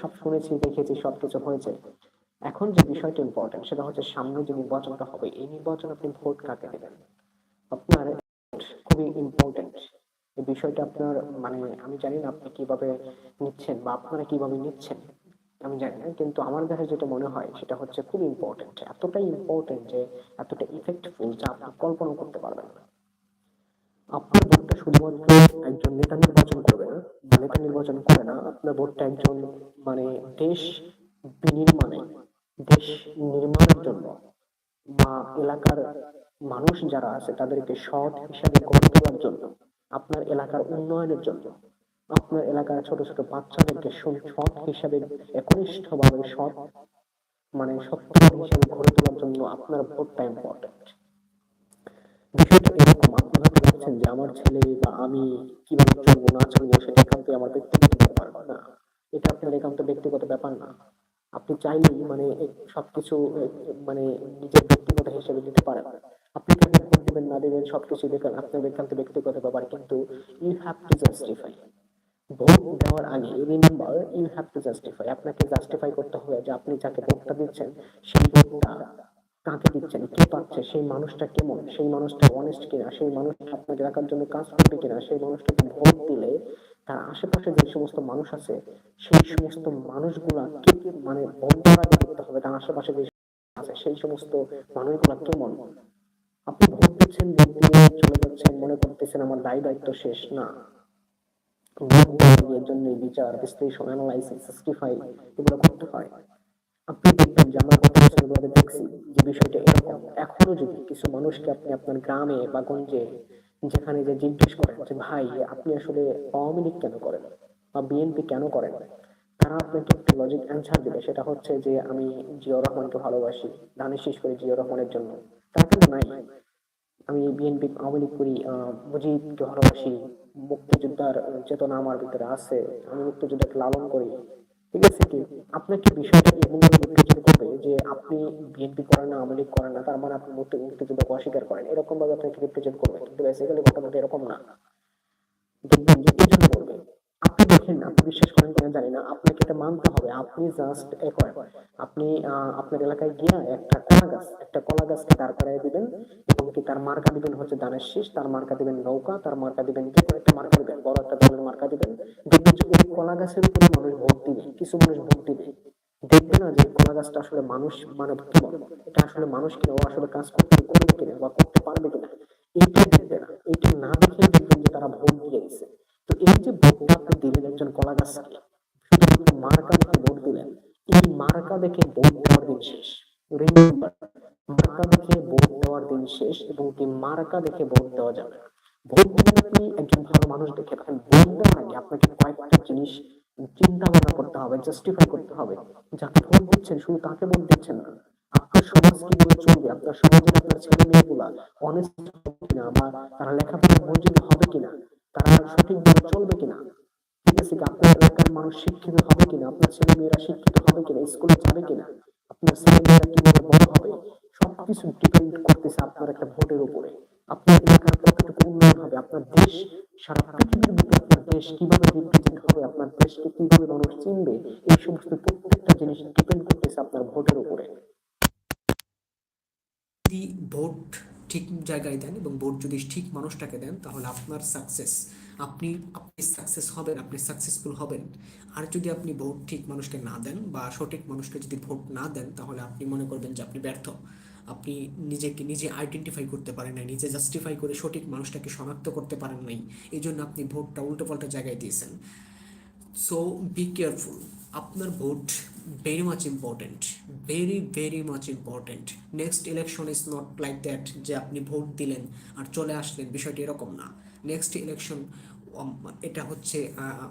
সব শুনেছি, দেখেছি, সবকিছু হয়েছে। এখন যে বিষয়টা ইম্পর্টেন্ট সেটা হচ্ছে সামনে যে নির্বাচনটা হবে, এই নির্বাচন আপনি ভোট কাকে দেবেন? আপনার খুবই ইম্পর্টেন্ট এই বিষয়টা আপনার মানে আমি জানি না আপনি কীভাবে নিচ্ছেন বা আপনারা কীভাবে নিচ্ছেন, আমি জানি না, কিন্তু আমার কাছে যেটা মনে হয়, সেটা হচ্ছে খুব ইম্পর্টেন্ট এতটাই ইম্পর্টেন্ট যে, এতটা ইফেক্টফুল যা আপনি কল্পনা করতে পারবেন না। আপনার ভোটটা শুধুমাত্র একজন নেতা নির্বাচন করবে না, বা নেতা নির্বাচন করে না, আপনার ভোটটা একজন মানে দেশ বিনির্মাণে, দেশ নির্মাণের জন্য। বা এলাকার মানুষ যারা আছে, তাদেরকে সৎ হিসাবে গড়ে তোলার জন্য, আপনার এলাকার উন্নয়নের জন্য, আপনার এলাকার ছোট ছোট বাচ্চাদেরকে সৎ হিসাবে একনিষ্ঠ ভাবে সৎ মানে সত্যবাদী হিসাবে গড়ে তোলার জন্য আপনার ভোটটা ইম্পর্টেন্ট বিষয়টা এরকম ব্যক্তিগত ব্যাপার না। আপনি চাইলেই মানে সবকিছু মানে নিজের ব্যক্তিগত হিসেবে দিতে পারেন। আপনি কাকে ভোট দেবেন না দেবেন সবকিছু দেখেন, আপনার একান্ত ব্যক্তিগত ব্যাপার। কিন্তু you have to justify vote দেওয়ার আগে remember you have to justify আপনাকে জাস্টিফাই করতে হবে যে আপনি যাকে ভোটটা দিচ্ছেন, সেই ভোটটা কাকে দিচ্ছেন, কে পাচ্ছে, সেই মানুষটা কেমন, সেই মানুষটা অনেস্ট কিনা, সেই মানুষটা আপনাকে এলাকার জন্য কাজ করবে কিনা, সেই মানুষটাকে ভোট দিলে তার আশেপাশে যে সমস্ত মানুষ আছে, সেই সমস্ত মানুষগুলা কে মানে আগে দেখতে হবে? তার আশেপাশে যে আছে, সেই সমস্ত মানুষগুলা কেমন? আপনি ভোট দিচ্ছেন ভোট দিয়ে চলে যাচ্ছেন, মনে করতেছেন আমার দায় দায়িত্ব শেষ? না। জন্য বিচার, বিশ্লেষণ অ্যানালাইসিস এগুলো করতে হয়। আপনি দেখবেন যে আমরা গত বছরগুলোতে দেখছি যে বিষয়টা এরকম। এখনও যদি কিছু মানুষকে আপনি আপনার গ্রামে বা গঞ্জে যেখানে যে জিজ্ঞেস করেন যে ভাই আপনি আসলে আওয়ামী লীগ কেন করেন বা বিএনপি কেন করেন? তারা আপনাকে একটা লজিক অ্যান্সার দেবে। সেটা হচ্ছে যে, আমি জিয়াউর রহমানকে ভালোবাসি, ধানের শেষ করে জিয়াউর রহমানের জন্য। তারা কিন্তু নাই। আমি বিএনপি, আওয়ামী লীগ করি মুজিবকে ভালোবাসি, মুক্তিযোদ্ধার চেতনা আমার ভিতরে আছে। আমি মুক্তিযোদ্ধাকে লালন করি। ঠিক আছে কি? আপনাকে বিষয়টা এমনভাবে রিপ্রেজেন্ট করবে যে আপনি বিএনপি করেন না, আওয়ামী লীগ করেন না, তার মানে আপনি মুক্তি মুক্তিযুদ্ধকে অস্বীকার করেন? এরকম ভাবে আপনাকে রিপ্রেজেন্ট করবে? কিন্তু বেসিক্যালি ঘটনাটা এরকম না। দেখবেন বিশ্বাস করেন কিনা জানি না। আপনাকে এটা মানতে হবে। আপনি জাস্ট এ আপনি আপনার এলাকায় গিয়ে একটা কলা গাছ, একটা কলা গাছকে দাঁড় করাই দিবেন এবং কি তার মার্কা দিবেন হচ্ছে দানের শীষ, তার মার্কা দিবেন নৌকা, তার মার্কা দিবেন যে কোনো একটা মার্কা দিবেন, বড় একটা দলের মার্কা দিবেন। দেখবেন যে ওই কলা গাছের উপরে মানুষ ভোট দিবে, কিছু মানুষ ভোট দিবে। দেখবে না যে কলা গাছটা আসলে মানুষ মানে এটা আসলে মানুষ কিনা, ও আসলে কাজ করতে করবে কিনা বা করতে পারবে কিনা, এইটা দেখবে না। এইটা না দেখে দেখবেন যে তারা ভোট দিয়ে তো এই যে ভোটটা দিলেন একজন কলা গাছকে শুধুমাত্র মার্কা দেখে ভোট দিলেন, এই মার্কা দেখে ভোট দেওয়ার দিন শেষ। মার্কা দেখে ভোট দেওয়ার দিন শেষ এবং কি মার্কা দেখে ভোট দেওয়া যাবে। ভোট দিবেন একজন ভালো মানুষ দেখে দেখেন ভোট দেওয়ার আগে আপনাকে কয়েকটা জিনিস চিন্তা ভাবনা করতে হবে জাস্টিফাই করতে হবে। যাকে ভোট দিচ্ছেন, শুধু তাকে ভোট দিচ্ছেন না। আপনার সমাজ কীভাবে চলবে? আপনার সমাজের আপনার ছেলে মেয়েগুলা অনেস্ট হবে কিনা? বা তারা লেখাপড়া মনোযোগী হবে কিনা? তারা সঠিকভাবে চলবে কিনা? ঠিক আছে কি আপনার এলাকার মানুষ শিক্ষিত হবে কিনা? আপনার ছেলে মেয়েরা শিক্ষিত হবে কিনা? স্কুলে যাবে কিনা? আপনার ছেলে মেয়েরা কীভাবে বড় হবে? সবকিছু ডিপেন্ড করতেছে আপনার একটা ভোটের উপরে। আপনার এলাকার কতটুকু উন্নয়ন হবে? আপনার দেশ, সারা পৃথিবীর বুকে আপনার দেশ কীভাবে রিপ্রেজেন্ট হবে? আপনার দেশকে কীভাবে মানুষ চিনবে? এই সমস্ত প্রত্যেকটা জিনিস ডিপেন্ড করতেছে আপনার ভোটের উপরে। ভোট ঠিক জায়গায় দেন এবং ভোট যদি ঠিক মানুষটাকে দেন, তাহলে আপনার সাকসেস আপনি আপনি সাকসেস হবেন, আপনি সাকসেসফুল হবেন। আর যদি আপনি ভোট ঠিক মানুষকে না দেন বা সঠিক মানুষকে যদি ভোট না দেন, তাহলে আপনি মনে করবেন যে আপনি ব্যর্থ। আপনি নিজেকে, নিজে আইডেন্টিফাই করতে পারেন নাই, নিজে জাস্টিফাই করে সঠিক মানুষটাকে শনাক্ত করতে পারেন নাই। এই জন্য আপনি ভোটটা উল্টোপাল্টা জায়গায় দিয়েছেন। সো বি কেয়ারফুল আপনার vote very much important very very much important next election is not like that যে আপনি ভোট দিলেন আর চলে আসলেন, বিষয়টি এরকম না। নেক্সট ইলেকশন এটা হচ্ছে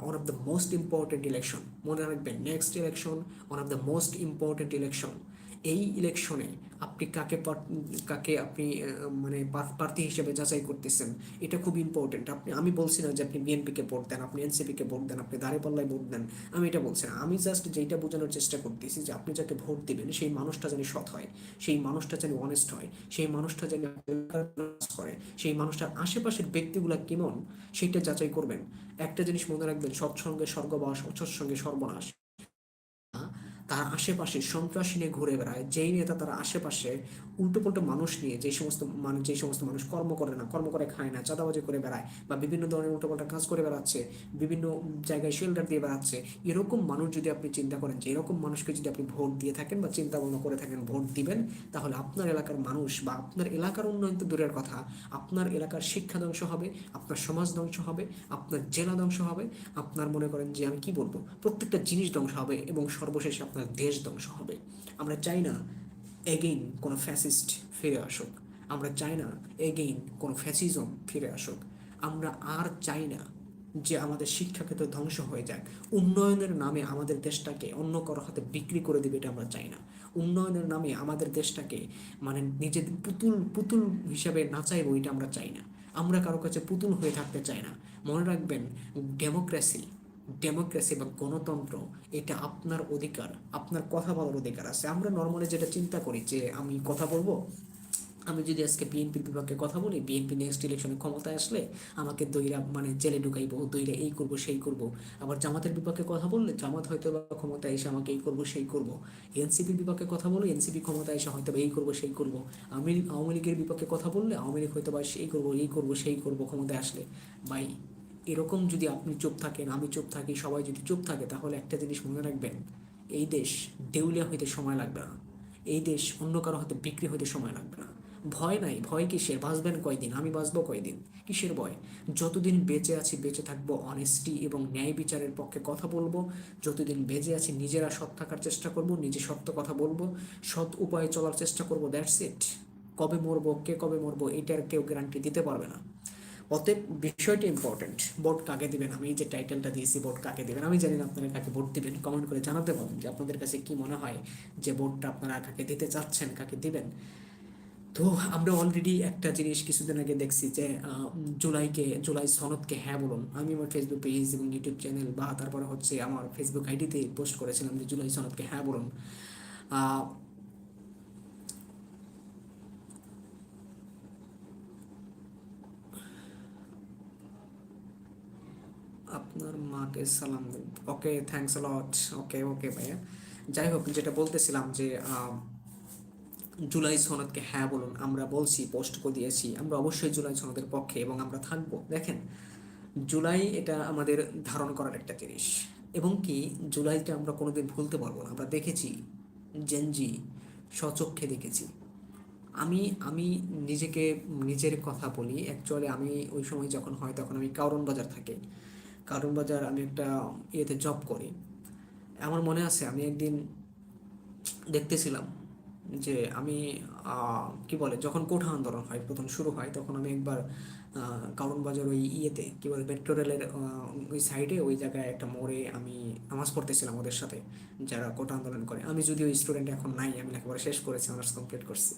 one of the most important election মনে রাখবেন next election one of the most important election এই ইলেকশনে আপনি কাকে কাকে আপনি মানে প্রার্থী হিসেবে যাচাই করতেছেন, এটা খুব ইম্পর্টেন্ট আপনি, আমি বলছি না যে আপনি বিএনপিকে ভোট দেন, আপনি এনসিপিকে ভোট দেন, আপনি দাঁড়িপাল্লায় ভোট দেন, আমি এটা বলছি না। আমি জাস্ট যেটা বোঝানোর চেষ্টা করতেছি যে আপনি যাকে ভোট দিবেন, সেই মানুষটা যেন সৎ হয়, সেই মানুষটা যেন অনেস্ট হয়, সেই মানুষটা যেন করে, সেই মানুষটার আশেপাশের ব্যক্তিগুলা কেমন, সেটা যাচাই করবেন। একটা জিনিস মনে রাখবেন, সৎসঙ্গে স্বর্গবাস অসৎসঙ্গে সর্বনাশ। তার আশেপাশে সন্ত্রাসী নিয়ে ঘুরে বেড়ায়, যেই নেতা তার আশেপাশে উল্টোপাল্টা মানুষ নিয়ে যে সমস্ত মানুষ যে সমস্ত মানুষ কর্ম করে না, কর্ম করে খায় না, চাঁদাবাজি করে বেড়ায় বা বিভিন্ন ধরনের উল্টোপাল্টা কাজ করে বেড়াচ্ছে, বিভিন্ন জায়গায় শেল্টার দিয়ে বেড়াচ্ছে, এরকম মানুষ যদি আপনি চিন্তা করেন যে এরকম মানুষকে যদি আপনি ভোট দিয়ে থাকেন বা চিন্তা ভাবনা করে থাকেন, ভোট দিবেন, তাহলে আপনার এলাকার মানুষ বা আপনার এলাকার উন্নয়ন তো দূরের কথা, আপনার এলাকার শিক্ষা ধ্বংস হবে, আপনার সমাজ ধ্বংস হবে, আপনার জেলা ধ্বংস হবে, আপনার মনে করেন যে আমি কি বলব, প্রত্যেকটা জিনিস ধ্বংস হবে এবং সর্বশেষে আপনার দেশ ধ্বংস হবে। আমরা চাই না এগেইন কোনো ফ্যাসিস্ট ফিরে আসুক। আমরা চাই না এগেইন কোনো ফ্যাসিজম ফিরে আসুক। আমরা আর চাই না যে আমাদের শিক্ষাক্ষেত্র ধ্বংস হয়ে যাক। উন্নয়নের নামে আমাদের দেশটাকে অন্য কারও হাতে বিক্রি করে দেবে এটা আমরা চাই না। উন্নয়নের নামে আমাদের দেশটাকে মানে নিজেদের পুতুল পুতুল হিসাবে নাচাইব এটা আমরা চাই না। আমরা কারও কাছে পুতুল হয়ে থাকতে চাই না। মনে রাখবেন ডেমোক্রেসি ডেমোক্রেসি বা গণতন্ত্র, এটা আপনার অধিকার, আপনার কথা বলার অধিকার আছে। আমরা নর্মালি যেটা চিন্তা করি যে আমি কথা বলব, আমি যদি আজকে বিএনপির বিপক্ষে কথা বলি বিএনপি নেক্সট ইলেকশনে ক্ষমতায় আসলে আমাকে দইরা মানে জেলে ঢুকাইবো, দইরা এই করব, সেই করব। আবার জামাতের বিপক্ষে কথা বললে জামাত হয়তো বা ক্ষমতায় এসে আমাকে এই করব, সেই করব। এনসিপির বিপক্ষে কথা বলে এনসিপি ক্ষমতায় এসে হয়তো এই করব, সেই করব। আমি আওয়ামী লীগের বিপক্ষে কথা বললে আওয়ামী লীগ হয়তো বা এই করব এই করব, সেই করব ক্ষমতায় আসলে। ভাই এরকম যদি আপনি চুপ থাকেন, আমি চুপ থাকি, সবাই যদি চুপ থাকে, তাহলে একটা জিনিস মনে রাখবেন, এই দেশ দেউলিয়া হইতে সময় লাগবে না। এই দেশ অন্য কারও হাতে বিক্রি হইতে সময় লাগবে না। ভয় নাই, ভয় কিসের? বাঁচবেন কয়দিন? আমি বাঁচবো কয়দিন? কিসের ভয়? যতদিন বেঁচে আছি, বেঁচে থাকব অনেস্টি এবং ন্যায় বিচারের পক্ষে কথা বলব, যতদিন বেঁচে আছি, নিজেরা সৎ থাকার চেষ্টা করব, নিজে সত্য কথা বলব, সৎ উপায়ে চলার চেষ্টা করব দ্যাটস ইট কবে মরবো, কে কবে মরবো, এটার কেউ গ্যারান্টি দিতে পারবে না। অতএব বিষয়টি ইম্পর্টেন্ট ভোট কাকে দিবেন? আমি যে টাইটেলটা দিয়েছি, ভোট কাকে দিবেন? আমি জানি না আপনারা কাকে ভোট দিবেন। কমেন্ট করে জানাতে পারেন যে আপনাদের কাছে কি মনে হয় যে ভোটটা আপনারা কাকে দিতে চাচ্ছেন, কাকে দিবেন। তো আমরা অলরেডি একটা জিনিস কিছুদিন আগে দেখছি যে জুলাইকে, জুলাই সনদকে হ্যাঁ বলুন। আমি আমার ফেসবুক পেজ এবং ইউটিউব চ্যানেল বা তারপরে হচ্ছে আমার ফেসবুক আইডিতে পোস্ট করেছিলাম যে জুলাই সনদকে হ্যাঁ বলুন। আপনার মাকে সালাম ওকে থ্যাঙ্কস লট ওকে ওকে ভাইয়া। যাই হোক, যেটা বলতেছিলাম যে জুলাই সনদকে হ্যাঁ বলুন, আমরা বলছি, পোস্ট করে দিয়েছি আমরা অবশ্যই জুলাই সনদের পক্ষে এবং আমরা থাকব। দেখেন, জুলাই এটা আমাদের ধারণ করার একটা জিনিস। এবং কি জুলাইটা আমরা কোনোদিন ভুলতে পারব না। আমরা দেখেছি জেনজি স্বচক্ষে দেখেছি। আমি আমি নিজেকে, নিজের কথা বলি। অ্যাকচুয়ালি আমি ওই সময় যখন হয়, তখন আমি কারণ বাজার থাকি। কারণ বাজার আমি একটা ইয়েতে জব করি। আমার মনে আছে, আমি একদিন দেখতেছিলাম যে আমি কি বলে, যখন কোঠা আন্দোলন হয়, প্রথম শুরু হয়, তখন আমি একবার কারণ বাজার ওই ইয়েতে, কি বলে মেট্রো রেলের ওই সাইডে ওই জায়গায় একটা মোড়ে আমি নামাজ পড়তেছিলাম ওদের সাথে, যারা কোটা আন্দোলন করে। আমি যদিও স্টুডেন্ট এখন নাই, আমি লেখাপড়া শেষ করেছি অনার্স কমপ্লিট করছি।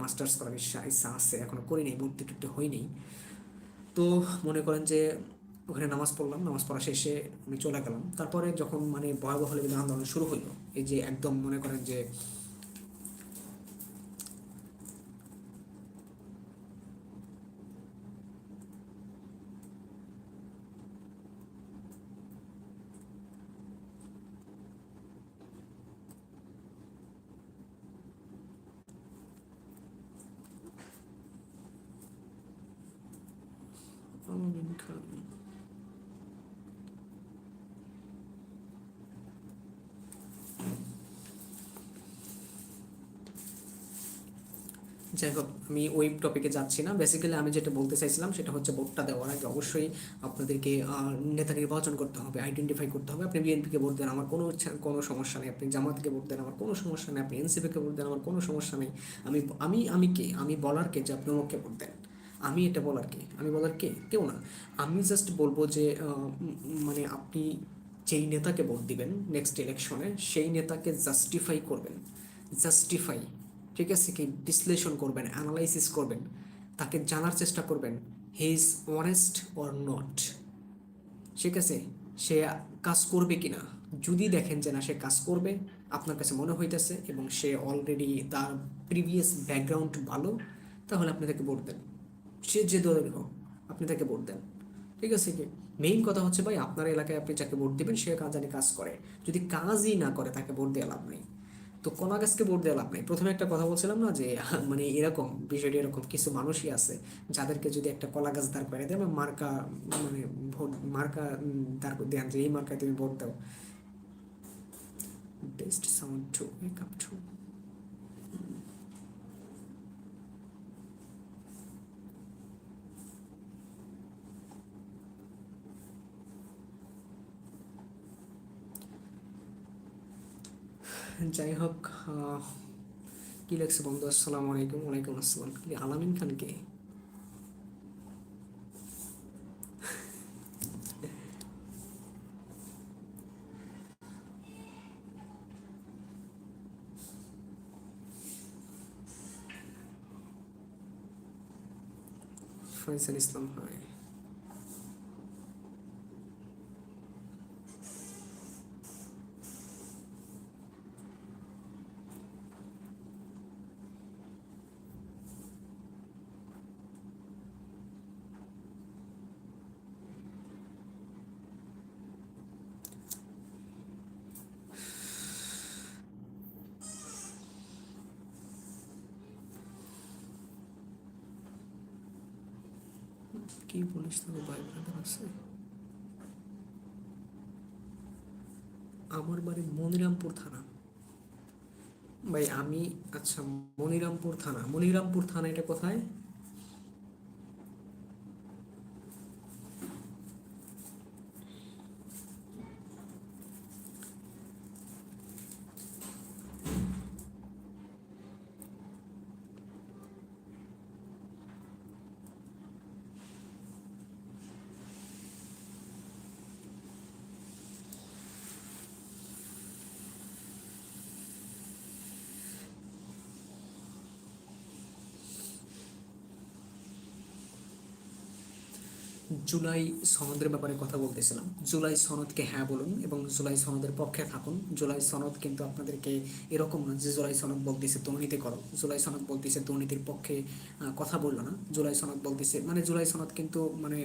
মাস্টার্স করার ইচ্ছা ইচ্ছা আছে, এখনও করিনি, ভর্তি টুর্তি হয়নি তো মনে করেন যে ওখানে নামাজ পড়লাম, নামাজ পড়া শেষে আমি চলে গেলাম। তারপরে যখন মানে ভয়াবহ লেভেলে আন্দোলন শুরু হইল, এই যে একদম মনে করেন যে আমিন খান যাই হোক, আমি ওই টপিকে যাচ্ছি না। বেসিক্যালি আমি যেটা বলতে চাইছিলাম সেটা হচ্ছে ভোটটা দেওয়ার আগে অবশ্যই আপনাদেরকে নেতা নির্বাচন করতে হবে আইডেন্টিফাই করতে হবে। আপনি বিএনপিকে ভোট দেন, আমার কোনো কোনো সমস্যা নেই। আপনি জামাতকে ভোট দেন, আমার কোনো সমস্যা নেই। আপনি এনসিপিকে ভোট দেন, আমার কোনো সমস্যা নেই। আমি আমি আমি কে? আমি বলার কে? যে আপনি অমুককে ভোট দেন। আমি এটা বলার কে? আমি বলার কে? কেউ না। আমি জাস্ট বলব যে মানে আপনি যেই নেতাকে ভোট দিবেন নেক্সট ইলেকশনে সেই নেতাকে জাস্টিফাই করবেন। জাস্টিফাই ঠিক আছে, কি বিশ্লেষণ করবেন অ্যানালাইসিস করবেন, তাকে জানার চেষ্টা করবেন he is honest or not ঠিক আছে, সে কাজ করবে কিনা? যদি দেখেন যে না, সে কাজ করবে, আপনার কাছে মনে হইতেছে এবং সে অলরেডি তার প্রিভিয়াস ব্যাকগ্রাউন্ড ভালো, তাহলে আপনি তাকে ভোট দেন। সে যে দলের হোক, আপনি তাকে ভোট দেন। ঠিক আছে, কি? মেইন কথা হচ্ছে ভাই, আপনার এলাকায় আপনি যাকে ভোট দিবেন, সে কাজ জানি কাজ করে। যদি কাজই না করে, তাকে ভোট দেওয়া লাভ নেই। তো কোনো গাছকে ভোট দেওয়া লাভ নেই। প্রথমে একটা কথা বলছিলাম না যে মানে এরকম, বিষয়টি এরকম কিছু মানুষই আছে যাদেরকে যদি একটা কলা গাছ দাঁড় করে দেয় মার্কা মানে ভোট, মার্কা দাঁড় করে দেন যে, এই মার্কায় তুমি ভোট দাও। Best sound to makeup to যাই হোক কি লেখছে বন্ধু? আসসালামু আলাইকুম, ওয়ালাইকুম আসসালাম। কি আলামিন খান কে? ফয়সাল ইসলাম হয় কি বলিস তোর ভাই ব্রাদার আছে। আমার বাড়ি মনিরামপুর থানা। ভাই, আমি আচ্ছা মনিরামপুর থানা। মনিরামপুর থানা এটা কোথায়? জুলাই সনদের ব্যাপারে কথা বলতেছিলাম। জুলাই সনদকে হ্যাঁ বলুন এবং জুলাই সনদের পক্ষে থাকুন। জুলাই সনদ কিন্তু আপনাদেরকে এরকম না যে জুলাই সনদ বলতেছে দুর্নীতি করো। জুলাই সনদ বলতেছে দুর্নীতির পক্ষে কথা বলল না। জুলাই সনদ বলতেছে মানে জুলাই সনদ কিন্তু মানে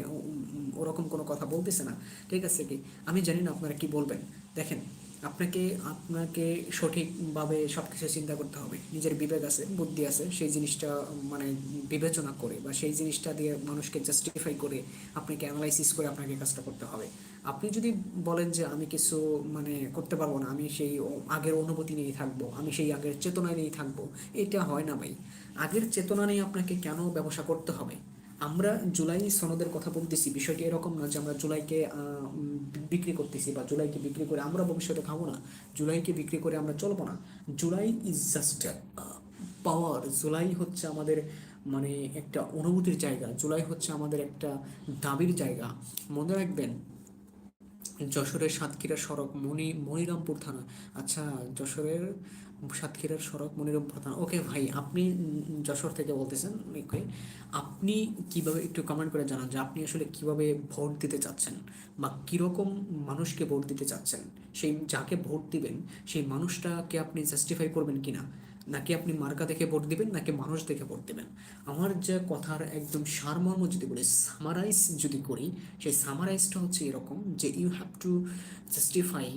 ওরকম কোনো কথা বলতেছে না। ঠিক আছে কি? আমি জানি না আপনারা কি বলবেন। দেখেন আপনাকে আপনাকে সঠিকভাবে সব কিছু চিন্তা করতে হবে। নিজের বিবেক আছে, বুদ্ধি আছে, সেই জিনিসটা মানে বিবেচনা করে বা সেই জিনিসটা দিয়ে মানুষকে জাস্টিফাই করে আপনাকে অ্যানালাইসিস করে আপনাকে কাজটা করতে হবে। আপনি যদি বলেন যে আমি কিছু মানে করতে পারব না, আমি সেই আগের অনুভূতি নিয়েই থাকব, আমি সেই আগের চেতনা নিয়েই থাকব, এটা হয় না ভাই। আগের চেতনা নিয়ে আপনাকে কেন ব্যবসা করতে হবে? আমরা জুলাই সনদের কথা বলতেছি, বিষয়টি এরকম না যে আমরা জুলাইকে বিক্রি করতেছি বা জুলাইকে বিক্রি করে আমরা ভবিষ্যতে খাব না, জুলাইকে বিক্রি করে আমরা চলবো না। July is just power July হচ্ছে আমাদের মানে একটা অনুভূতির জায়গা, জুলাই হচ্ছে আমাদের একটা দাবির জায়গা। মনে রাখবেন, যশোরের সাতক্ষীরা সড়ক মণি মনিরামপুর থানা। আচ্ছা যশোরের সাতক্ষীরার সড়ক মনিরম থানা ওকে ভাই, আপনি যশোর থেকে বলতেছেন ওকে আপনি কীভাবে একটু কমেন্ট করে জানান যে আপনি আসলে কীভাবে ভোট দিতে চাচ্ছেন বা কীরকম মানুষকে ভোট দিতে চাচ্ছেন? সেই যাকে ভোট দিবেন, সেই মানুষটাকে আপনি জাস্টিফাই করবেন কি না নাকি আপনি মার্কা দেখে ভোট দিবেন, নাকি মানুষ দেখে ভোট দিবেন? আমার যে কথার একদম সারমর্ম যদি বলি সামারাইজ যদি করি, সেই সামারাইজটা হচ্ছে এরকম যে you have to justify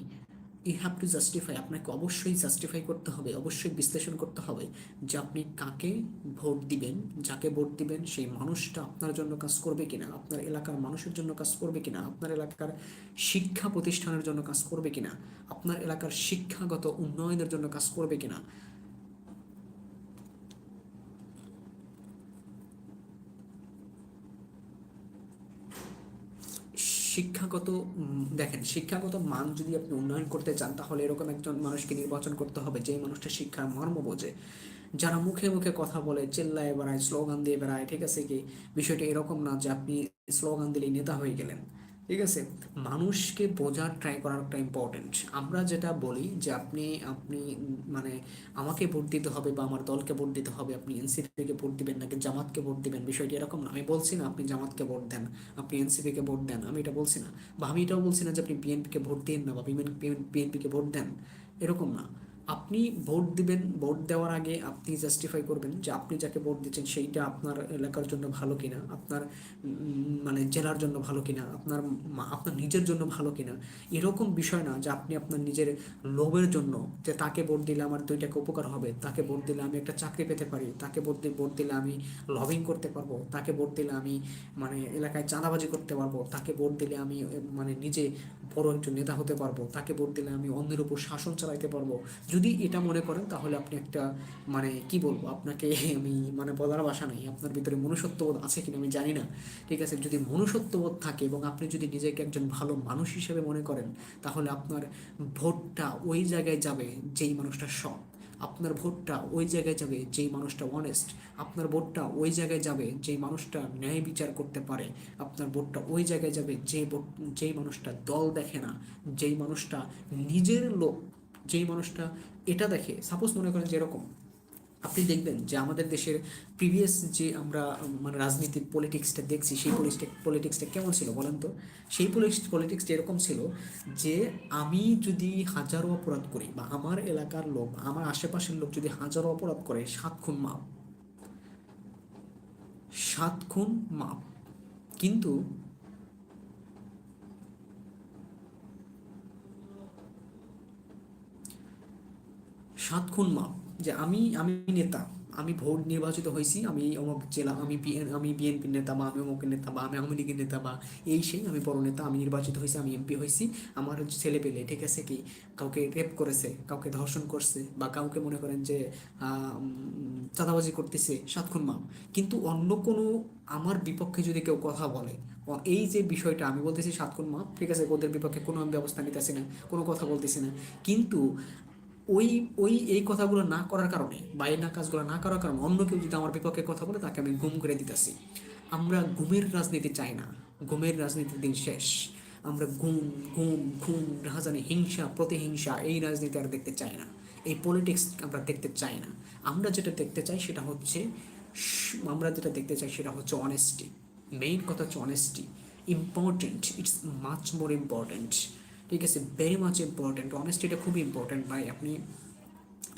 you have to justify আপনাকে অবশ্যই জাস্টিফাই করতে হবে, অবশ্যই বিশ্লেষণ করতে হবে যে আপনি কাকে ভোট দিবেন, যাকে ভোট দিবেন, সেই মানুষটা আপনার জন্য কাজ করবে কিনা, আপনার এলাকার মানুষের জন্য কাজ করবে কিনা, আপনার এলাকার শিক্ষা প্রতিষ্ঠানের জন্য কাজ করবে কিনা, আপনার এলাকার শিক্ষাগত উন্নয়নের জন্য কাজ করবে কিনা শিক্ষাগত দেখেন, শিক্ষাগত মান যদি আপনি উন্নয়ন করতে চান, তাহলে এরকম একজন মানুষকে নির্বাচন করতে হবে যে মানুষটা শিক্ষার মর্ম বোঝে। যারা মুখে মুখে কথা বলে, চেল্লায় বেড়ায়, স্লোগান দিয়ে বেড়ায় ঠিক আছে কি? বিষয়টা এরকম না যে আপনি স্লোগান দিলেই নেতা হয়ে গেলেন। ঠিক আছে? মানুষকে বোঝার ট্রাই করাটা ইম্পর্টেন্ট আমরা যেটা বলি যে আপনি আপনি মানে আমাকে ভোট দিতে হবে বা আমার দলকে ভোট দিতে হবে, আপনি এনসিপিকে ভোট দিবেন নাকি জামাতকে ভোট দিবেন, বিষয়টি এরকম না। আমি বলছি না আপনি জামাতকে ভোট দেন, আপনি এনসিপিকে ভোট দেন, আমি এটা বলছি না। বা আমি এটাও বলছি না যে আপনি বিএনপিকে ভোট দিন না বা বিএনপিকে ভোট দেন, এরকম না। আপনি ভোট দিবেন ভোট দেওয়ার আগে আপনি জাস্টিফাই করবেন যে আপনি যাকে ভোট দিচ্ছেন সেইটা আপনার এলাকার জন্য ভালো কিনা, আপনার মানে জেলার জন্য ভালো কিনা, আপনার আপনার নিজের জন্য ভালো কিনা। এরকম বিষয় না যে আপনি আপনার নিজের লোভের জন্য যে তাকে ভোট দিলে আমার দুইটাকে উপকার হবে, তাকে ভোট দিলে আমি একটা চাকরি পেতে পারি, তাকে ভোট দিয়ে ভোট দিলে আমি লবিং করতে পারব, তাকে ভোট দিলে আমি মানে এলাকায় চাঁদাবাজি করতে পারব, তাকে ভোট দিলে আমি মানে নিজে বড় একজন নেতা হতে পারব, তাকে ভোট দিলে আমি অন্যের উপর শাসন চালাইতে পারব। যদি এটা মনে করেন, তাহলে আপনি একটা মানে কি বলব, আপনাকে আমি মানে বলার বাসা নেই আপনার ভিতরে মনুষ্যত্ববোধ আছে কিনা আমি জানি না, ঠিক আছে? যদি মনুষ্যত্ববোধ থাকে এবং আপনি যদি নিজেকে একজন ভালো মানুষ হিসেবে মনে করেন, তাহলে আপনার ভোটটা ওই জায়গায় যাবে যেই মানুষটা সৎ। আপনার ভোটটা ওই জায়গায় যাবে যেই মানুষটা অনেস্ট আপনার ভোটটা ওই জায়গায় যাবে যেই মানুষটা ন্যায় বিচার করতে পারে। আপনার ভোটটা ওই জায়গায় যাবে যে ভোট, যেই মানুষটা দল দেখে না, যেই মানুষটা নিজের লোক যেই মানুষটা এটা দেখে সাপোজ মনে করেন যেরকম, আপনি দেখবেন যে আমাদের দেশের প্রিভিয়াস যে আমরা মানে রাজনীতির পলিটিক্সটা দেখছি, সেই পলিটিক্স পলিটিক্সটা কেমন ছিল বলেন তো? সেই পলিটিক্সটা এরকম ছিল যে আমি যদি হাজারো অপরাধ করি বা আমার এলাকার লোক, আমার আশেপাশের লোক যদি হাজারো অপরাধ করে, সাত খুন মাপ। সাত খুন মাপ। কিন্তু সাত খুন মাপ যে আমি আমি নেতা, আমি ভোট নির্বাচিত হয়েছি, আমি অমুক জেলা, আমি আমি বিএনপির নেতা বা আমি অমুকের নেতা বা আমি আওয়ামী লীগের নেতা বা এই সেই আমি বড় নেতা, আমি নির্বাচিত হয়েছি, আমি এমপি হয়েছি, আমার ছেলে পেলে, ঠিক আছে কি? কাউকে রেপ করেছে, কাউকে ধর্ষণ করছে বা কাউকে মনে করেন যে চাঁদাবাজি করতেছে সাত খুন মাপ। কিন্তু অন্য কোনো আমার বিপক্ষে যদি কেউ কথা বলে এই যে বিষয়টা আমি বলতেছি সাত খুন মাপ, ঠিক আছে, ওদের বিপক্ষে কোনো আমি ব্যবস্থা নিতেছি না, কোনো কথা বলতেছি না। কিন্তু ওই ওই, এই কথাগুলো না করার কারণে বা এই না কাজগুলো না করার কারণে অন্য কেউ যদি আমার বিপক্ষে কথা বলে, তাকে আমি গুম করে দিতেছি। আমরা গুমের রাজনীতি চাই না। গুমের রাজনীতির দিন শেষ। আমরা গুম গুম খুন রাহাজানি হিংসা, প্রতিহিংসা, এই রাজনীতি আর দেখতে চাই না। এই পলিটিক্স আমরা দেখতে চাই না। আমরা যেটা দেখতে চাই সেটা হচ্ছে আমরা যেটা দেখতে চাই সেটা হচ্ছে অনেস্টি মেইন কথা হচ্ছে honesty important it's much more important ঠিক আছে ভেরি মাচ ইম্পর্টেন্ট অনেস্টিটা খুবই ইম্পর্টেন্ট ভাই, আপনি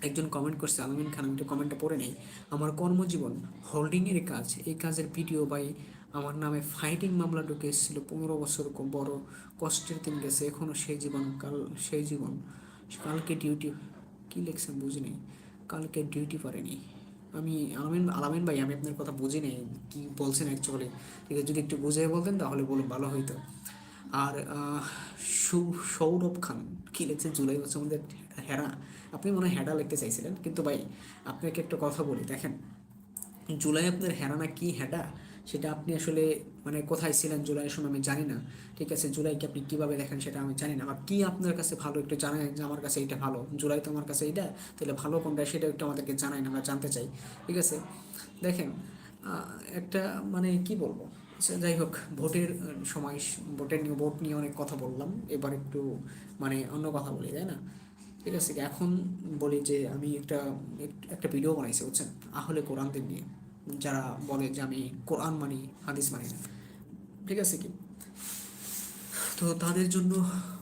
একজন কমেন্ট করছে আলমিন খান, আমি একটু কমেন্টটা পড়ে নেই, আমার কর্মজীবন হোল্ডিংয়ের কাজ, এই কাজের ভিডিও বাই আমার নামে ফাইটিং মামলা ঢুকে এসেছিল পনেরো বছর বড় কষ্টের দিন গেছে এখনও সেই জীবন, কাল, সেই জীবন, কালকে ডিউটি কী লিখছেন বুঝিনি, কালকে ডিউটি পারেনি, আমি আলামিন আলামিন ভাই, আমি আপনার কথা বুঝি নেই কী বলছেন অ্যাকচুয়ালি যদি একটু বুঝিয়ে বলতেন তাহলে বলুন, ভালো হইতো। আর সৌরভ খান কি লিখছে? জুলাই হচ্ছে আমাদের হেরা। আপনি মনে হয় হেডা লিখতে চাইছিলেন, কিন্তু ভাই আপনাকে একটা কথা বলি, দেখেন, জুলাই আপনার হেরা না কি হেডা সেটা আপনি আসলে মানে কোথায় ছিলেন জুলাইয়ের সময় আমি জানি না, ঠিক আছে? জুলাইকে আপনি কীভাবে দেখেন সেটা আমি জানি না বা কী আপনার কাছে ভালো একটু জানাই যে আমার কাছে এটা ভালো, জুলাই তো আমার কাছে এটা তাহলে ভালো কোনটা সেটা একটু আমাদেরকে জানাই না আমরা জানতে চাই, ঠিক আছে? দেখেন একটা মানে কি বলব? যাই হোক, ভোটের সময়, ভোটের নিয়ে, ভোট নিয়ে অনেক কথা বললাম। এবার একটু মানে অন্য কথা বলি, তাই না? ঠিক আছে, এখন বলি যে আমি একটা একটা ভিডিও বানাইছি, বুঝছেন? আহলে কোরআনদের নিয়ে। যারা বলে যে আমি কোরআন মানি, হাদিস মানি না। ঠিক আছে কি? তো তাদের জন্য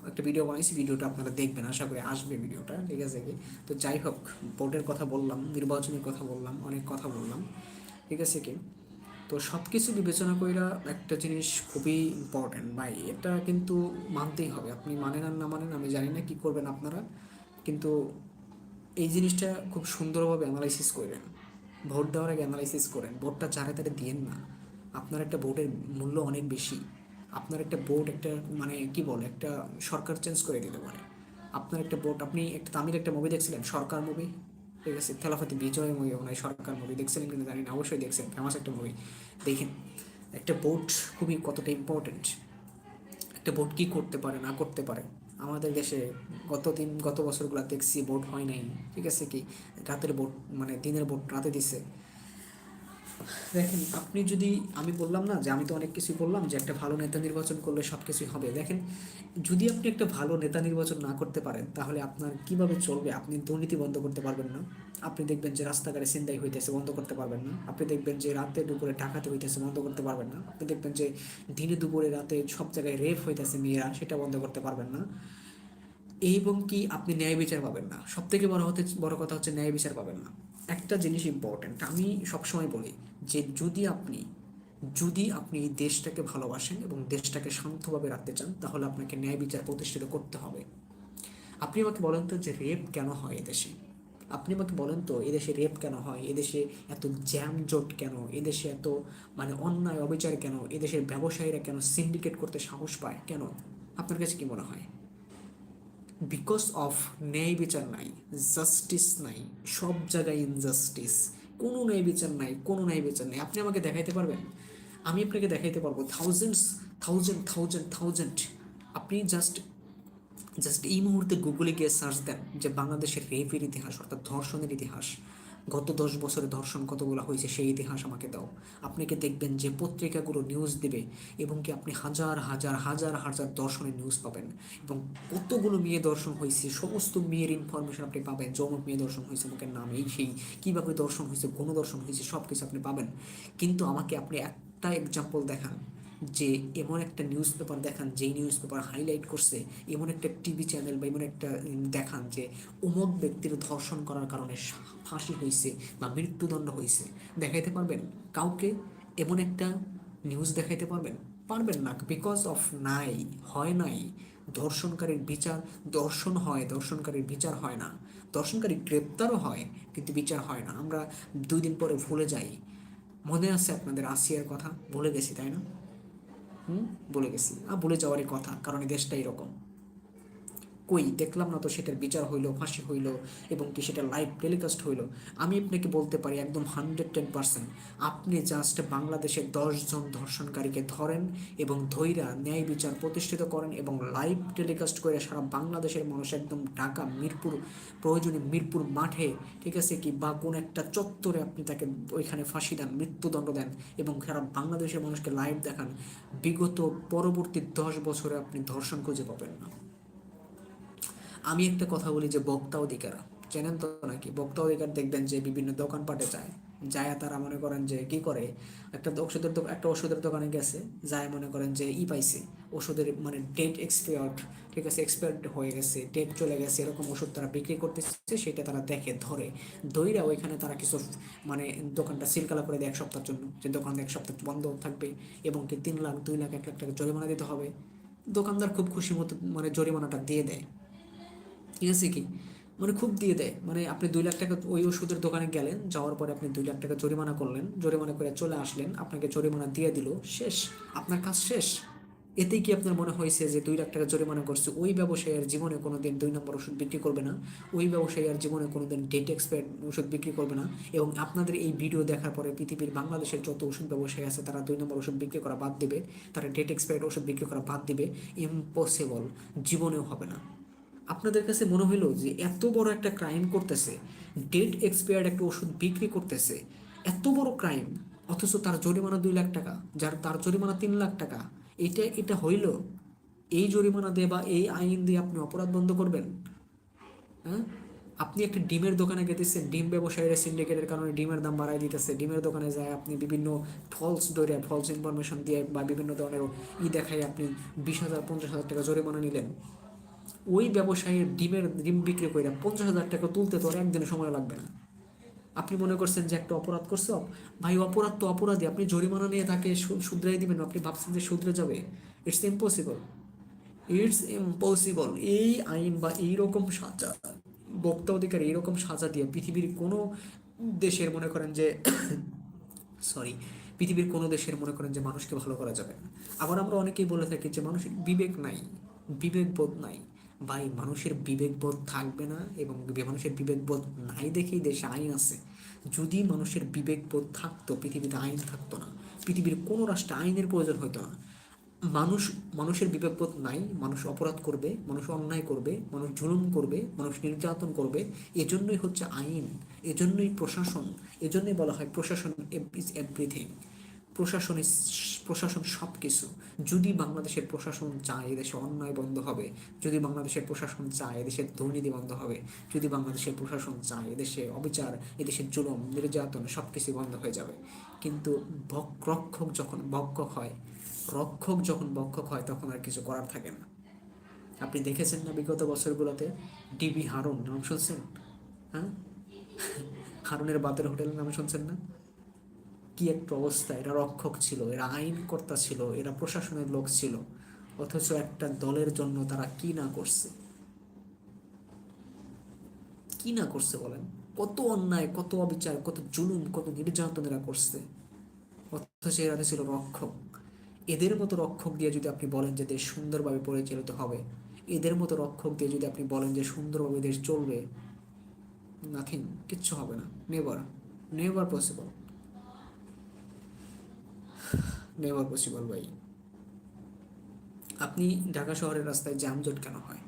একটা ভিডিও বানাইছি, ভিডিওটা আপনারা দেখবেন, আশা করি আসবে ভিডিওটা, ঠিক আছে কি? তো যাই হোক, ভোটের কথা বললাম, নির্বাচনের কথা বললাম, অনেক কথা বললাম, ঠিক আছে কি? তো সব কিছু বিবেচনা কইরা একটা জিনিস খুবই ইম্পর্ট্যান্ট ভাই, এটা কিন্তু মানতেই হবে। আপনি মানেন আর না মানেন, আমি জানি না কি করবেন আপনারা, কিন্তু এই জিনিসটা খুব সুন্দরভাবে অ্যানালাইসিস করেন ভোট দেওয়ার আগে অ্যানালাইসিস করেন। ভোটটা চারে তারে দিয়েন না, আপনার একটা ভোটের মূল্য অনেক বেশি। আপনার একটা ভোট একটা মানে কি বলে, একটা সরকার চেঞ্জ করে দিতে পারে। আপনার একটা ভোট, আপনি একটা তামিল একটা মুভি দেখছিলেন, সরকার মুভি ঠিক আছে থালাফাতি বিজয় মুভি ওনার সরকার মুভি দেখছিলেন কিন্তু জানি না, অবশ্যই দেখছেন ফেমাস একটা মুভি দেখেন। একটা বোট খুবই কতটা ইম্পর্টেন্ট একটা বোট কী করতে পারে, না করতে পারে? আমাদের দেশে গত দিন গত বছরগুলো দেখছি বোট হয় নাই, ঠিক আছে কি? রাতের বোট মানে দিনের বোট রাতে দিছে। দেখেন, আপনি যদি, আমি বললাম না যে আমি তো অনেক কিছুই বললাম যে একটা ভালো নেতা নির্বাচন করলে সব কিছুই হবে। দেখেন, যদি আপনি একটা ভালো নেতা নির্বাচন না করতে পারেন, তাহলে আপনার কীভাবে চলবে? আপনি দুর্নীতি বন্ধ করতে পারবেন না। আপনি দেখবেন যে রাস্তাঘাটে ছিনতাই হইতেছে, বন্ধ করতে পারবেন না। আপনি দেখবেন যে রাতে দুপুরে ডাকাতি হইতেছে, বন্ধ করতে পারবেন না। আপনি দেখবেন যে দিনে দুপুরে রাতে সব জায়গায় রেপ হইতেছে মেয়েরা, সেটা বন্ধ করতে পারবেন না। এবং কি আপনি ন্যায় বিচার পাবেন না? সব থেকে বড় হতে, বড় কথা হচ্ছে ন্যায় বিচার পাবেন না। একটা জিনিস ইম্পর্টেন্ট আমি সবসময় বলি যে যদি আপনি যদি আপনি এই দেশটাকে ভালোবাসেন এবং দেশটাকে শান্তভাবে রাখতে চান, তাহলে আপনাকে ন্যায় বিচার প্রতিষ্ঠিত করতে হবে। আপনি আমাকে বলেন তো যে রেপ কেন হয় এদেশে? আপনি আমাকে বলেন তো এদেশে রেপ কেন হয়? এদেশে এত জ্যাম জট কেন? এদেশে এত মানে অন্যায়, অবিচার কেন? এদেশের ব্যবসায়ীরা কেন সিন্ডিকেট করতে সাহস পায় কেন? আপনার কাছে কি মনে হয়? বিকজ অফ ন্যায় বিচার নাই জাস্টিস নাই, সব জায়গায় ইনজাস্টিস কোনো ন্যায় বিচার নাই, কোনো ন্যায় বিচার নাই। আপনি আমাকে দেখাইতে পারবেন? আমি আপনাকে দেখাইতে পারব। থাউজেন্ডস থাউজেন্ড থাউজেন্ড থাউজেন্ড আপনি জাস্ট জাস্ট এই মুহূর্তে গুগলে গিয়ে সার্চ দেন যে বাংলাদেশের রেপের ইতিহাস, অর্থাৎ ধর্ষণের ইতিহাস। গত দশ বছরে ধর্ষণ কতগুলো হয়েছে সেই ইতিহাস আমাকে দাও। আপনাকে দেখবেন যে পত্রিকাগুলো নিউজ দেবে এবং কি আপনি হাজার হাজার হাজার হাজার দর্শনের নিউজ পাবেন। এবং কতগুলো মেয়ে দর্শন হয়েছে, সমস্ত মেয়ের ইনফরমেশন আপনি পাবেন। যমক মেয়ে দর্শন হয়েছে আমাকে নাম এই সেই, কীভাবে দর্শন হয়েছে, গণদর্শন হয়েছে সব কিছু আপনি পাবেন। কিন্তু আমাকে আপনি একটা এক্সাম্পল দেখান। যে এমন একটা নিউজ পেপার দেখান, যেই নিউজ পেপার হাইলাইট করছে, এমন একটা টিভি চ্যানেল বা এমন একটা দেখান যে অমুক ব্যক্তির ধর্ষণ করার কারণে ফাঁসি হয়েছে বা মৃত্যুদণ্ড হয়েছে। দেখাইতে পারবেন? কাউকে এমন একটা নিউজ দেখাইতে পারবেন? পারবেন না বিকজ অফ নাই, হয় নাই। ধর্ষণকারীর বিচার দর্শন হয় দর্শনকারীর বিচার হয় না। দর্শনকারী গ্রেপ্তারও হয়, কিন্তু বিচার হয় না। আমরা দুই দিন পরে ভুলে যাই। মনে আছে আপনাদের আসিয়ার কথা? ভুলে গেছি, তাই না? হুম? বলে গেছি। আর বলে যাওয়ারই কথা কারণ এই দেশটা এরকম। কই? দেখলাম না তো সেটার বিচার হইল, ফাঁসি হইল এবং কি সেটা লাইভ টেলিকাস্ট হইল। আমি আপনাকে বলতে পারি একদম হান্ড্রেড টেন পার্সেন্ট আপনি জাস্ট বাংলাদেশের দশজন ধর্ষণকারীকে ধরেন এবং ধৈরা ন্যায় বিচার প্রতিষ্ঠিত করেন এবং লাইভ টেলিকাস্ট করে সারা বাংলাদেশের মানুষ একদম ঢাকা, মিরপুর, প্রয়োজনে মিরপুর মাঠে, ঠিক আছে কি, বা কোন একটা চত্বরে আপনি তাকে ওইখানে ফাঁসি দেন, মৃত্যুদণ্ড দেন এবং সারা বাংলাদেশের মানুষকে লাইভ দেখান, বিগত পরবর্তী দশ বছরে আপনি ধর্ষণ খুঁজে পাবেন না। আমি একটা কথা বলি যে বক্তা অধিকার। চেনেন তো নাকি? বক্তা অধিকার দেখবেন যে বিভিন্ন দোকানপাটে যায়। যায় তারা মনে করেন যে কি করে? একটা ওষুধের দোকান একটা ওষুধের দোকানে গেছে, যায় মনে করেন যে ই পাইছে। ওষুধের মানে ডেট এক্সপায়ার্ড ঠিক আছে এক্সপায়ার্ড হয়ে গেছে ডেট চলে গেছে, এরকম ওষুধ তারা বিক্রি করতেছে, সেটা তারা দেখে, ধরে। দইরা ওইখানে তারা কিছু মানে দোকানটা সিলকালা করে দেয় এক সপ্তাহের জন্য, যে দোকান এক সপ্তাহ বন্ধ থাকবে এবং কি তিন লাখ, দুই লাখ, এক লাখ টাকা জরিমানা দিতে হবে। দোকানদার খুব খুশি মতো মানে জরিমানাটা দিয়ে দেয়। ঠিক আছে কি? মানে খুব দিয়ে দেয়। মানে আপনি দুই লাখ টাকা ওই ওষুধের দোকানে গেলেন, যাওয়ার পরে আপনি দুই লাখ টাকা জরিমানা করলেন, জরিমানা করে চলে আসলেন, আপনাকে জরিমানা দিয়ে দিল, শেষ। আপনার কাজ শেষ। এতেই কি আপনার মনে হয়েছে যে দুই লাখ টাকা জরিমানা করছে? ওই ব্যবসায়ী আর জীবনে কোনোদিন দুই নম্বর ওষুধ বিক্রি করবে না। ওই ব্যবসায়ী আর জীবনে কোনোদিন ডেট এক্সপায়ার্ড ওষুধ বিক্রি করবে না। এবং আপনাদের এই ভিডিও দেখার পরে পৃথিবীর বাংলাদেশের যত ওষুধ ব্যবসায়ী আছে, তারা দুই নম্বর ওষুধ বিক্রি করা বাদ দেবে। তারা ডেট এক্সপায়ার্ড ওষুধ বিক্রি করা বাদ দেবে। ইম্পসিবল জীবনেও হবে না। আপনাদের কাছে মনে হইল যে এত বড় একটা ক্রাইম করতেছে ডেট এক্সপায়ার্ড একটা ওষুধ বিক্রি করতেছে, এত বড় ক্রাইম অথচ তার জরিমানা দুই লাখ টাকা, যার, তার জরিমানা তিন লাখ টাকা, এটা এটা হইল এই জরিমানা দিয়ে বা এই আইন দিয়ে আপনি অপরাধ বন্ধ করবেন? হ্যাঁ? আপনি একটা ডিমের দোকানে গেতেছেন, ডিম ব্যবসায়ীরা সিন্ডিকেটের কারণে ডিমের দাম বাড়াই দিতেছে, ডিমের দোকানে যায় আপনি বিভিন্ন ফলস ধরে ফলস ইনফরমেশন দিয়ে বা বিভিন্ন ধরনের ই দেখায় আপনি বিশ হাজার, পঞ্চাশ হাজার টাকা জরিমানা নিলেন। ওই ব্যবসায়ীর ডিমের, ডিম বিক্রি করে পঞ্চাশ হাজার টাকা তুলতে তো আর একদিনে সময় লাগবে না। আপনি মনে করছেন যে একটা অপরাধ করছে? ভাই, অপরাধ তো অপরাধী আপনি জরিমানা নিয়ে তাকে শুধরাই দিবেন, আপনি ভাবছেন যে শুধরে যাবে। ইটস ইম্পসিবল ইটস ইম্পসিবল এই আইন বা এইরকম সাজা বক্তা অধিকার এইরকম সাজা দিয়ে পৃথিবীর কোনো দেশের মনে করেন যে সরি পৃথিবীর কোনো দেশের মনে করেন যে মানুষকে ভালো করা যাবে না। আবার আমরা অনেকেই বলে থাকি যে মানুষের বিবেক নাই, বিবেকবোধ নাই। ভাই, মানুষের বিবেকবোধ থাকবে না এবং মানুষের বিবেকবোধ নাই দেখেই দেশে আইন আছে। যদি মানুষের বিবেকবোধ থাকতো, পৃথিবীতে আইন থাকতো না, পৃথিবীর কোনো রাষ্ট্রে আইনের প্রয়োজন হতো না। মানুষ, মানুষের বিবেকবোধ নাই, মানুষ অপরাধ করবে, মানুষ অন্যায় করবে, মানুষ জুলুম করবে, মানুষ নির্যাতন করবে, এজন্যই হচ্ছে আইন, এজন্যই প্রশাসন, এজন্যই বলা হয় প্রশাসন ইজ এভরিথিং প্রশাসন প্রশাসন সব কিছু যদি বাংলাদেশের প্রশাসন চায় এদেশে অন্যায় বন্ধ হবে, যদি বাংলাদেশের প্রশাসন চায় এদেশের দুর্নীতি বন্ধ হবে, যদি বাংলাদেশের প্রশাসন চায় এদেশে অবিচার এদেশের জুলম, নির্যাতন সব কিছু বন্ধ হয়ে যাবে। কিন্তু রক্ষক যখন বক্ষক হয়, রক্ষক যখন বক্ষক হয়, তখন আর কিছু করার থাকে না। আপনি দেখেছেন না বিগত বছরগুলোতে? ডিবি হারুন, নাম শুনছেন? হ্যাঁ? হারুনের বাতের হোটেলের নাম শুনছেন না? কি একটা অবস্থা? এরা রক্ষক ছিল, এরা আইনকর্তা ছিল, এরা প্রশাসনের লোক ছিল, অথচ একটা দলের জন্য তারা কি না করছে? কি না করছে বলেন? কত অন্যায়, কত অবিচার, কত জুলুম, কত নির্যাতন এরা করছে। অথচ এরা ছিল রক্ষক। এদের মতো রক্ষক দিয়ে যদি আপনি বলেন যে দেশ সুন্দরভাবে পরিচালিত হবে, এদের মতো রক্ষক দিয়ে যদি আপনি বলেন যে সুন্দরভাবে দেশ চলবে নাথিং কিচ্ছু হবে না। Never never possible never possible ভাই। আপনি ঢাকা শহরের রাস্তায় যানজট কেন হয়?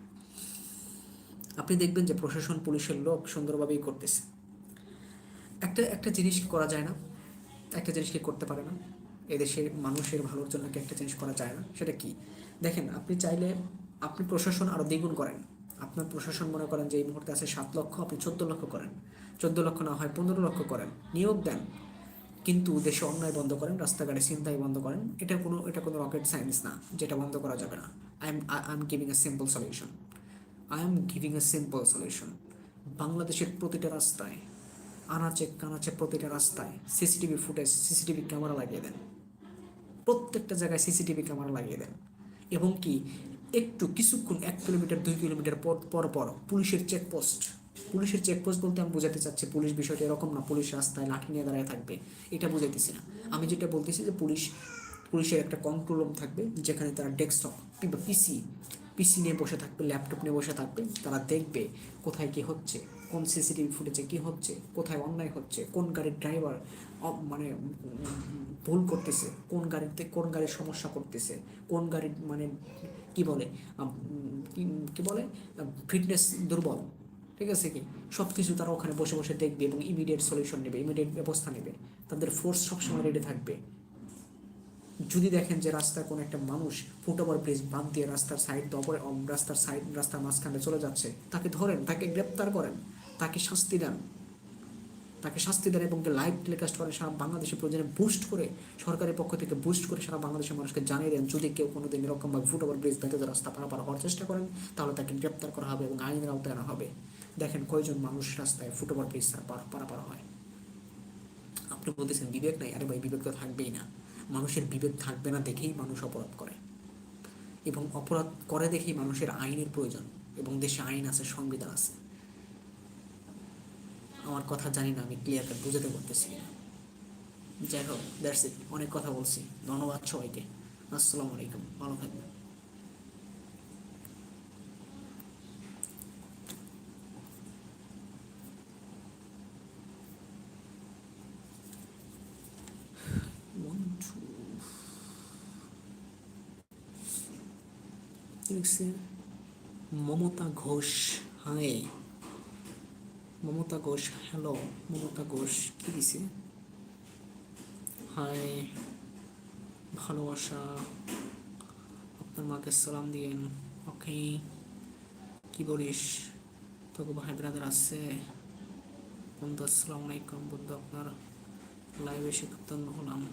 আপনি দেখবেন যে প্রশাসন, পুলিশের লোক সুন্দরভাবেই করতেছে। একটা একটা জিনিস করা যায় না? একটা জিনিস কি করতে পারে না? এদেশের মানুষের ভালোর জন্য একটা জিনিস করা যায় না? সেটা কি? দেখেন, আপনি চাইলে আপনি প্রশাসন আরও দ্বিগুণ করেন। আপনার প্রশাসন মনে করেন যে এই মুহূর্তে আছে সাত লক্ষ, আপনি চোদ্দ লক্ষ করেন। চোদ্দ লক্ষ না হয় পনেরো লক্ষ করেন। নিয়োগ দেন। কিন্তু দেশে অন্যায় বন্ধ করেন, রাস্তাঘাটে ছিনতাই বন্ধ করেন, এটা কোনো এটা কোনো রকেট সায়েন্স না, যেটা বন্ধ করা যাবে না। I am I am giving a simple solution I am giving a simple solution বাংলাদেশের প্রতিটা রাস্তায়, আনাচে কানাচে প্রতিটা রাস্তায় সিসিটিভি ফুটেজ সিসিটিভি ক্যামেরা লাগিয়ে দেন। প্রত্যেকটা জায়গায় সিসিটিভি ক্যামেরা লাগিয়ে দেন। এবং কি, একটু, কিছুক্ষণ, এক কিলোমিটার, দুই কিলোমিটার পর পর পুলিশের চেকপোস্ট পুলিশের চেকপোস্ট বলতে আমি বোঝাতে চাচ্ছি পুলিশ বিষয়টা এরকম না, পুলিশ রাস্তায় লাঠি নিয়ে দাঁড়ায় থাকবে, এটা বুঝাইতেছি না। আমি যেটা বলতেছি যে পুলিশ, পুলিশের একটা কন্ট্রোল রুম থাকবে যেখানে তারা ডেস্কটপ কিংবা পিসি পিসি নিয়ে বসে থাকবে ল্যাপটপ নিয়ে বসে থাকবে, তারা দেখবে কোথায় কি হচ্ছে, কোন সিসিটিভি ফুটেজে কি হচ্ছে, কোথায় অন্যায় হচ্ছে, কোন গাড়ির ড্রাইভার মানে ভুল করতেছে, কোন গাড়িতে কোন গাড়ির সমস্যা করতেছে, কোন গাড়ির মানে কি বলে কি বলে ফিটনেস দুর্বল। ঠিক আছে কি? সব কিছু তারা ওখানে বসে বসে দেখবে এবং ইমিডিয়েট সলিউশন নেবে ইমিডিয়েট ব্যবস্থা নেবে। তাদের ফোর্স সবসময় রেডি থাকবে। যদি দেখেন যে রাস্তায় কোনো একটা মানুষ ফুটওভার ব্রিজ বাদ দিয়ে রাস্তার সাইড দপরে রাস্তার সাইড রাস্তার মাঝখানে চলে যাচ্ছে, তাকে ধরেন, তাকে গ্রেপ্তার করেন, তাকে শাস্তি দেন। তাকে শাস্তি দেন এবং লাইভ টেলিকাস্ট করে সারা বাংলাদেশের প্রয়োজনে বুস্ট করে, সরকারের পক্ষ থেকে বুস্ট করে সারা বাংলাদেশের মানুষকে জানিয়ে দেন, যদি কেউ কোনোদিন এরকমভাবে ফুটওভার ব্রিজ ভেতরে রাস্তা পারাপার হওয়ার চেষ্টা করেন, তাহলে তাকে গ্রেপ্তার করা হবে এবং আইনের আওতায় আনা হবে। দেখেন কয়জন মানুষ রাস্তায় ফুটওভার ব্রিজ পারাপার হয়। আপনি বলতেছেন, বিবেক নাই? আরে ভাই, বিবেক তো থাকবেই না। মানুষের বিবেক থাকবে না দেখেই মানুষ অপরাধ করে। এবং অপরাধ করে দেখেই মানুষের আইনের প্রয়োজন। এবং দেশে আইন আছে, সংবিধান আছে। আমার কথা জানি না, আমি ক্লিয়ার বুঝাতে পারতেছি না। যাই হোক দ্যাটস ইট অনেক কথা বলছি। ধন্যবাদ সবাইকে। আসসালামু আলাইকুম। ভালো থাকবেন। লিখছে মমতা ঘোষ হাই মমতা ঘোষ হ্যালো মমতা ঘোষ, কি দিছে? হাই ভালোবাসা। আপনার মাকে সালাম দিয়েন, ওকে। কি বলিস? তোকে ভাই ব্রাদার আছে। বন্ধু, আসসালামু আলাইকুম। বন্ধু, আপনার লাইভে শিক্ষার্থী হলাম।